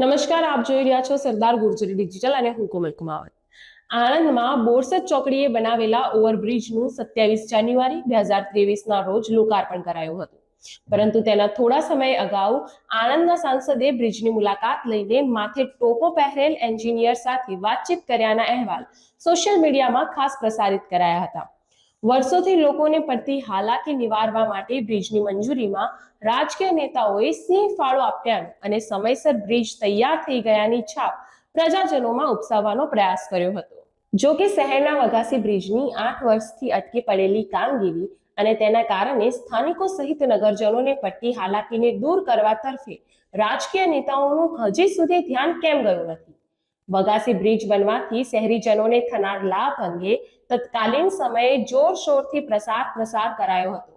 નમસ્કાર, આપ જોઈ રહ્યા છો સરદાર ગુર્જરી ડિજિટલ અને હું કોમલ કુમાવત. આણંદમાં બોરસદ ચોકડીએ બનાવેલા ઓવરબ્રિજનું સત્યાવીસ જાન્યુઆરી બે હજાર ત્રેવીસના રોજ લોકાર્પણ કરાયું હતું. પરંતુ તેના થોડા સમય અગાઉ આણંદના સાંસદે બ્રિજની મુલાકાત લઈને માથે ટોપો પહેરેલ એન્જિનિયર સાથે વાતચીત કર્યાના અહેવાલ સોશિયલ મીડિયામાં ખાસ પ્રસારિત કરાયા હતા. વર્ષોથી લોકોને પડતી હાલાકી નિવારવા માટે બ્રિજની મંજૂરીમાં રાજકીય નેતાઓએ સિંહ ફાળો આપ્યા અને સમયસર બ્રિજ તૈયાર થઈ ગયાની છાપ પ્રજાજનોમાં ઉપસાવવાનો પ્રયાસ કર્યો હતો. જો કે શહેરના વઘાસી બ્રિજની આઠ વર્ષથી અટકી પડેલી કામગીરી અને તેના કારણે સ્થાનિકો સહિત નગરજનોને પડતી હાલાકીને દૂર કરવા તરફે રાજકીય નેતાઓનું હજી સુધી ધ્યાન કેમ ગયું નથી? વઘાસી બ્રિજ બનવાથી શહેરીજનોને થનાર લાભ અંગે તત્કાલીન સમયે જોરશોરથી પ્રસાર પ્રસાર કરાયો હતો.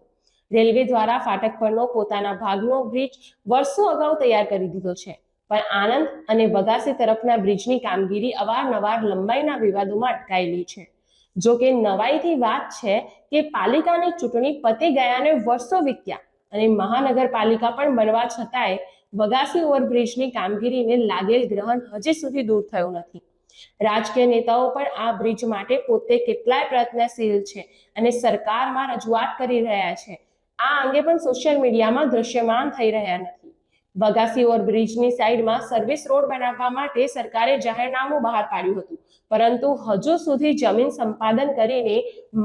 રેલવે દ્વારા ફાટક પરનો પોતાના ભાગનો બ્રિજ વર્ષો અગાઉ તૈયાર કરી દીધો છે. પણ આનંદ અને વગાસી તરફના બ્રિજની કામગીરી અવારનવાર લંબાઈના વિવાદોમાં અટકાયેલી છે. જો કે નવાઈથી વાત છે કે પાલિકાની ચૂંટણી પતી ગયાને વર્ષો વીત્યા અને મહાનગરપાલિકા પણ બનવા છતાંય બગાસી ઓવરબ્રિજની કામગીરીને લાગેલ ગ્રહણ હજી સુધી દૂર થયું નથી. રાજકીય નેતાઓ પણ આ બ્રિજ માટે પોતે કેટલાય પ્રયત્નશીલ છે અને સરકારમાં રજૂઆત કરી રહ્યા છે. આ અંગે પણ સોશિયલ મીડિયામાં દ્રશ્યમાન થઈ રહ્યા નથી. વગાસી ઓવરબ્રિજની સાઈડમાં સર્વિસ રોડ બનાવવા માટે સરકારે જાહેરનામું બહાર પાડ્યું હતું, પરંતુ હજુ સુધી જમીન સંપાદન કરીને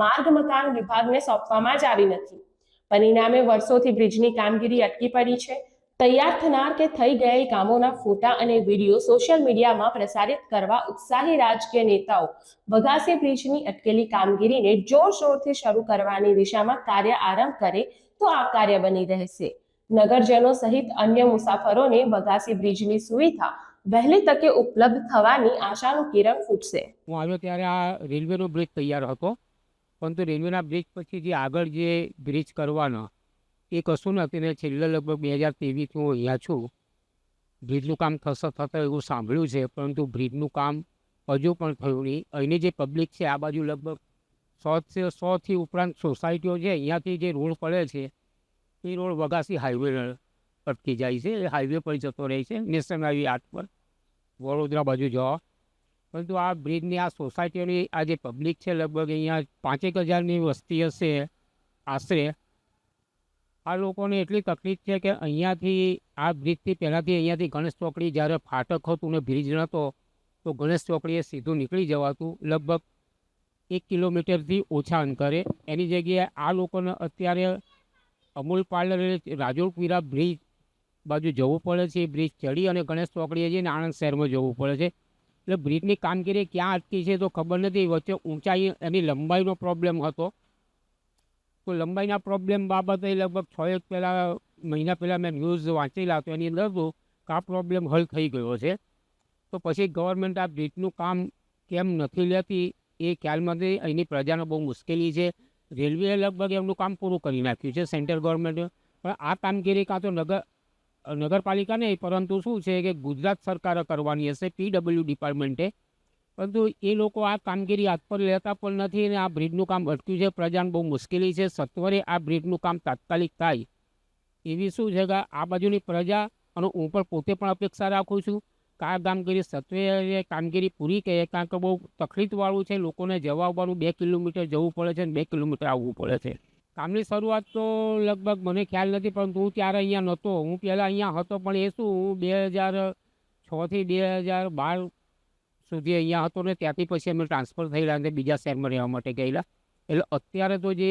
માર્ગ મકાન વિભાગને સોંપવામાં જ આવી નથી. પરિણામે વર્ષોથી બ્રિજની કામગીરી અટકી પડી છે. તૈયાર થનાર કે થઈ ગયેલ કામોના ફોટા અને વીડિયો સોશિયલ મીડિયામાં પ્રસારિત કરવા ઉત્સાહી રાજકીય નેતાઓ બગાસી બ્રિજની અટકેલી કામગીરીને જોરશોરથી શરૂ કરવાની દિશામાં કાર્ય આરંભ કરે તો આ કાર્ય બની રહેશે. નગરજનો સહિત અન્ય મુસાફરોને બગાસી બ્રિજની સુવિધા વહેલી તકે ઉપલબ્ધ થવાની આશાનું કિરણ ફૂટશે. હું આવ્યો ત્યારે આ રેલવેનો બ્રિજ તૈયાર હતો, પરંતુ રેલવેના બ્રિજ પછી જે આગળ જે બ્રિજ કરવાનો એ કશું નથી ને છેલ્લે લગભગ બે હજાર ત્રેવીસ હું અહીંયા છું. બ્રિજનું કામ થશે થતાં એવું સાંભળ્યું છે, પરંતુ બ્રિજનું કામ હજુ પણ થયું નહીં. અહીંની જે પબ્લિક છે, આ બાજુ લગભગ સોથી સોથી ઉપરાંત સોસાયટીઓ છે, અહીંયાથી જે રોડ પડે છે, એ રોડ વગાસી હાઈવે અટકી જાય છે. એ હાઈવે પર જતો રહે છે, નેશનલ હાઈવે આઠ પર. વડોદરા બાજુ જવા પરંતુ આ બ્રિજની આ સોસાયટીઓની, આ જે પબ્લિક છે, લગભગ અહીંયા પાંચેક હજારની વસ્તી હશે, આશરે. આ લોકોને એટલી તકલીફ છે કે અહીંયાથી, આ બ્રિજથી પહેલાંથી અહીંયાથી ગણેશ ચોકડી જ્યારે ફાટક હતું ને બ્રિજ નહોતો તો ગણેશ ચોકડીએ સીધું નીકળી જવાતું લગભગ એક કિલોમીટરથી ઓછા અંતરે. એની જગ્યાએ આ લોકોને અત્યારે અમૂલ પાર્લર રાજોળપીરા બ્રિજ બાજુ જવું પડે છે. બ્રિજ ચડી અને ગણેશ ચોકડીએ જઈને આણંદ શહેરમાં જવું પડે છે. એટલે બ્રિજની કામગીરી ક્યાં અટકી છે તો ખબર નથી. વચ્ચે ઊંચાઈ એની લંબાઈનો પ્રોબ્લેમ હતો. તો લંબાઈના પ્રોબ્લેમ બાબતે લગભગ છ એક પહેલાં, મહિના પહેલાં મેં ન્યૂઝ વાંચેલા તો એની અંદર હતું કે આ પ્રોબ્લેમ હલ થઈ ગયો છે. તો પછી ગવર્મેન્ટ આ બ્રિજનું કામ કેમ નથી લેતી એ ખ્યાલમાં નથી અહીંની પ્રજાને બહુ મુશ્કેલી છે. રેલવેએ લગભગ એમનું કામ પૂરું કરી નાખ્યું છે સેન્ટ્રલ ગવર્મેન્ટે પણ આ કામગીરી કાં તો નગર નગરપાલિકા નહીં પરંતુ શું છે કે ગુજરાત સરકારે કરવાની હશે પીડબ્લ્યુ ડિપાર્ટમેન્ટે પરંતુ એ લોકો આ કામગીરી હાથ પર લેતા પણ નથી અને આ બ્રિજનું કામ અટક્યું છે. પ્રજાને બહુ મુશ્કેલી છે. સત્વરે આ બ્રિજનું કામ તાત્કાલિક થાય. એવી શું છે કે આ બાજુની પ્રજા અને હું પણ પોતે પણ અપેક્ષા રાખું છું કે કામગીરી સત્વરે કામગીરી પૂરી કહે કારણ કે બહુ તકલીફવાળું છે. લોકોને જવા આવવાનું બે કિલોમીટર જવું પડે છે અને બે કિલોમીટર આવવું પડે છે. કામની શરૂઆત તો લગભગ મને ખ્યાલ નથી પરંતુ હું ત્યારે અહીંયા નહોતો. હું પહેલાં અહીંયા હતો પણ એ શું, હું બે હજાર છથી બે હજાર બાર સુધી અહીંયા હતો ને ત્યાંથી પછી અમે ટ્રાન્સફર થયેલા અને બીજા શહેરમાં રહેવા માટે ગયેલા. એટલે અત્યારે તો જે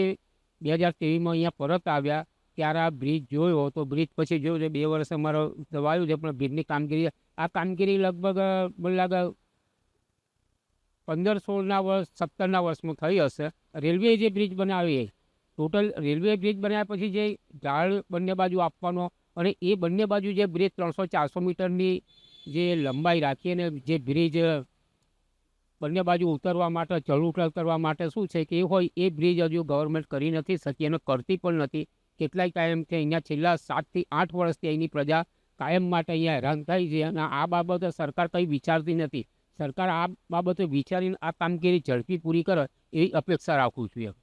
બે હજાર ત્રેવીસમાં અહીંયા પરત આવ્યા, ત્યારે આ બ્રિજ જોયો તો બ્રિજ પછી જોયું છે બે વર્ષ અમારો દવાયું છે, પણ બ્રિજની કામગીરી, આ કામગીરી લગભગ મને લાગે પંદર સોળના વર્ષ, સત્તરના વર્ષમાં થઈ હશે. રેલવે જે બ્રિજ બનાવી ટોટલ રેલવે બ્રિજ બનાવ્યા પછી જે ઝાડ બંને બાજુ આપવાનો અને એ બંને બાજુ જે બ્રિજ ત્રણસો ચારસો મીટરની જે લંબાઈ રાખી અને જે બ્રિજ બંને બાજુ ઉતરવા માટે ચઢ ઉતર કરવા માટે શું છે કે એ હોય એ બ્રિજ હજુ ગવર્મેન્ટ કરી નથી શકી અને કરતી પણ નથી. કેટલાય ટાઈમથી અહીંયા છેલ્લા સાતથી આઠ વર્ષથી અહીંની પ્રજા કાયમ માટે અહીંયા હેરાન થાય છે અને આ બાબતે સરકાર કંઈ વિચારતી નથી. સરકાર આ બાબતે વિચારીને આ કામગીરી ઝડપી પૂરી કરે એવી અપેક્ષા રાખું છું એમ.